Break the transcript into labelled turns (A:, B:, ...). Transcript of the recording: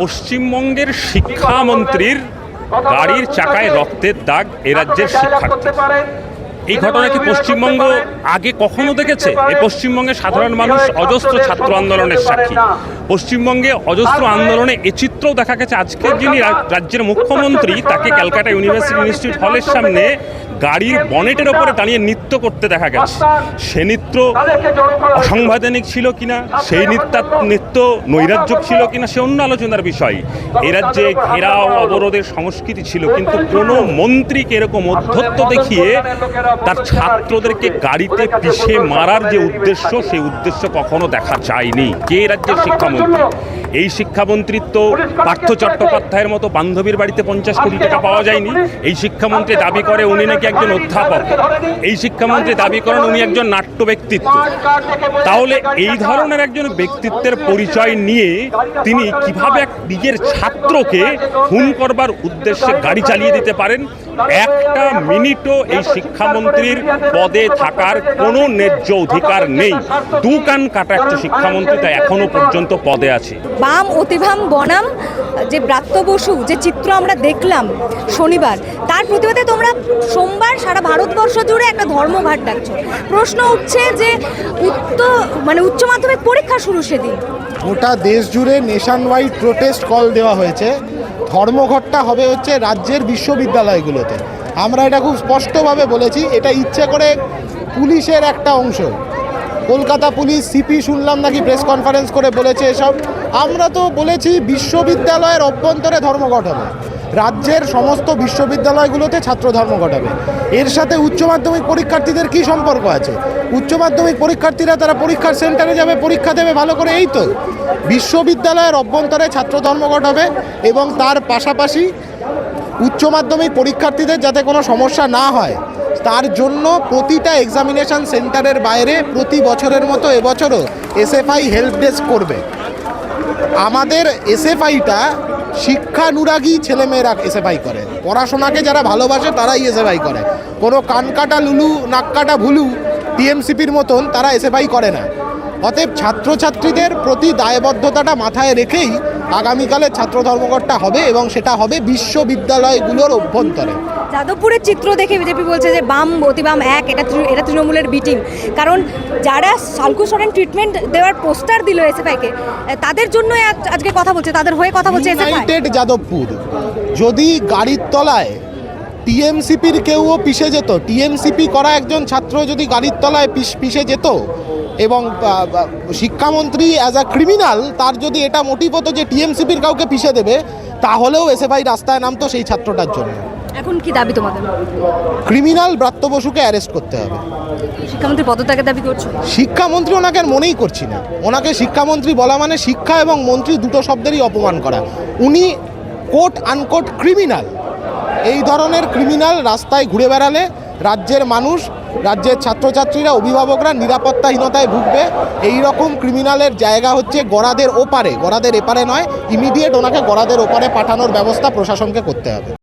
A: পশ্চিমবঙ্গের শিক্ষামন্ত্রীর গাড়ির চাকায় রক্তের দাগ এ রাজ্যের শিক্ষার্থী। এই ঘটনা কি পশ্চিমবঙ্গ আগে কখনো দেখেছে? এই পশ্চিমবঙ্গে সাধারণ মানুষ অজস্র ছাত্র আন্দোলনের সাক্ষী। পশ্চিমবঙ্গে অজস্র আন্দোলনে এ চিত্রও দেখা গেছে। আজকের যিনি রাজ্যের মুখ্যমন্ত্রী তাকে ক্যালকাটা ইউনিভার্সিটি ইনস্টিটিউট হলের সামনে গাড়ির বনেটের ওপরে দাঁড়িয়ে নৃত্য করতে দেখা গেছে। সে নৃত্য অসাংবিধানিক ছিল কিনা সেই নৃত্য নৃত্য নৈরাজ্যক ছিল কিনা সে অন্য আলোচনার বিষয়। এ রাজ্যে ঘেরাও অবরোধের সংস্কৃতি ছিল কিন্তু কোনো মন্ত্রীকে এরকম অধ্যত্ত দেখিয়ে তার ছাত্রদেরকে গাড়িতে পিষে মারার যে উদ্দেশ্য সেই উদ্দেশ্য কখনো দেখা যায়নি। কে রাজ্যের শিক্ষামন্ত্রী? এই শিক্ষামন্ত্রীর তো পার্থ চট্টোপাধ্যায়ের মতো বান্ধবীর বাড়িতে পঞ্চাশ কোটি টাকা পাওয়া যায়নি। এই শিক্ষামন্ত্রী দাবি করে উনি নাকি একজন অধ্যাপক, এই শিক্ষামন্ত্রী দাবি করেন উনি একজন নাট্য ব্যক্তিত্ব। তাহলে এই ধরনের একজন ব্যক্তিত্বের পরিচয় নিয়ে তিনি কীভাবে এক নিজের ছাত্রকে খুন করবার উদ্দেশ্যে গাড়ি চালিয়ে দিতে পারেন? একটা মিনিটও এই শিক্ষামন্ত্রীর পদে থাকার কোনো ন্যায্য অধিকার নেই। দু কান কাটা একটা শিক্ষামন্ত্রী তা এখনও পর্যন্ত পদে আছে।
B: বাম অতিভাম বনাম, যে ব্রাত্য বসু, যে চিত্র আমরা দেখলাম শনিবার, তার প্রতিবাদে তোমরা সোমবার সারা ভারতবর্ষ জুড়ে একটা ধর্মঘাট ডাকছো। প্রশ্ন উঠছে যে উচ্চ মানে উচ্চ মাধ্যমিক পরীক্ষা শুরু সেদিন।
C: গোটা দেশ জুড়ে নেশান ওয়াইড প্রোটেস্ট কল দেওয়া হয়েছে। ধর্মঘটটা হবে হচ্ছে রাজ্যের বিশ্ববিদ্যালয়গুলোতে। আমরা এটা খুব স্পষ্টভাবে বলেছি, এটা ইচ্ছে করে পুলিশের একটা অংশ। কলকাতা পুলিশ, সিপি শুনলাম নাকি প্রেস কনফারেন্স করে বলেছে এসব। আমরা তো বলেছি বিশ্ববিদ্যালয়ের অভ্যন্তরে ধর্মঘট হবে। রাজ্যের সমস্ত বিশ্ববিদ্যালয়গুলোতে ছাত্র ধর্ম ঘটাবে। এর সাথে উচ্চ মাধ্যমিক পরীক্ষার্থীদের কি সম্পর্ক আছে? উচ্চ মাধ্যমিক পরীক্ষার্থীরা তারা পরীক্ষার সেন্টারে যাবে, পরীক্ষা দেবে, ভালো করে, এই তো। বিশ্ববিদ্যালয়ের অভ্যন্তরে ছাত্র ধর্ম ঘটাবে এবং তার পাশাপাশি উচ্চ মাধ্যমিক পরীক্ষার্থীদের যাতে কোনো সমস্যা না হয়, তার জন্য প্রতিটা এক্সামিনেশন সেন্টারের বাইরে প্রতি বছরের মতো এবছরও এসএফআই হেল্প ডেস্ক করবে। আমাদের এসএফআইটা শিক্ষানুরাগী ছেলেমেয়েরা এসএফআই করে। পড়াশোনাকে যারা ভালোবাসে, তারাই এসএফআই করে। কোনো কানকাটা লুলু, নাককাটা ভুলু টিএমসিপির মতন তারা এসএফআই করে না। অতএব ছাত্রছাত্রীদের প্রতি দায়বদ্ধতাটা মাথায় রেখেই আগামীকালে ছাত্র ধর্মঘটটা হবে এবং সেটা হবে বিশ্ববিদ্যালয়গুলোর অভ্যন্তরে।
B: যাদবপুরের চিত্র দেখে বিজেপি বলছে যে বাম অতিবাম এক এটা এটা তৃণমূলের বিটিং কারণ যারা সালকু সরেন ট্রিটমেন্ট দেওয়ার পোস্টার দিল এসএফআইকে তাদের জন্য আজকে কথা বলছে তাদের হয়ে কথা বলছে
C: ইউনাইটেড যাদবপুর যদি গাড়ির তলায় টিএমসিপির কেউও পিষে যেত টিএমসিপি করা একজন ছাত্র যদি গাড়ির তলায় পিষে যেত এবং শিক্ষামন্ত্রী অ্যাজ আ ক্রিমিনাল তার যদি এটা মোটিভ হতো যে টিএমসিপির কাউকে পিষে দেবে তাহলেও এসএফআই রাস্তায় নামতো সেই ছাত্রটার জন্য।
B: এখন কি দাবি তোমাদের?
C: ক্রিমিনাল ব্রাত্য বসুকে অ্যারেস্ট করতে হবে।
B: শিক্ষামন্ত্রী পদত্যাগের দাবি করছ?
C: শিক্ষামন্ত্রী ওনাকে আর মনেই করছি না। ওনাকে শিক্ষামন্ত্রী বলা মানে শিক্ষা এবং মন্ত্রী দুটো শব্দেরই অপমান করা। উনি কোট আনকোট ক্রিমিনাল এই ধরনের ক্রিমিনাল রাস্তায় ঘুরে বেড়ালে রাজ্যের মানুষ, রাজ্যের ছাত্রছাত্রীরা, অভিভাবকরা নিরাপত্তাহীনতায় ভুগবে। এই রকম ক্রিমিনালের জায়গা হচ্ছে গড়াদের ওপারে। গড়াদের এপারে নয় ইমিডিয়েট ওনাকে গড়াদের ওপারে পাঠানোর ব্যবস্থা প্রশাসনকে করতে হবে।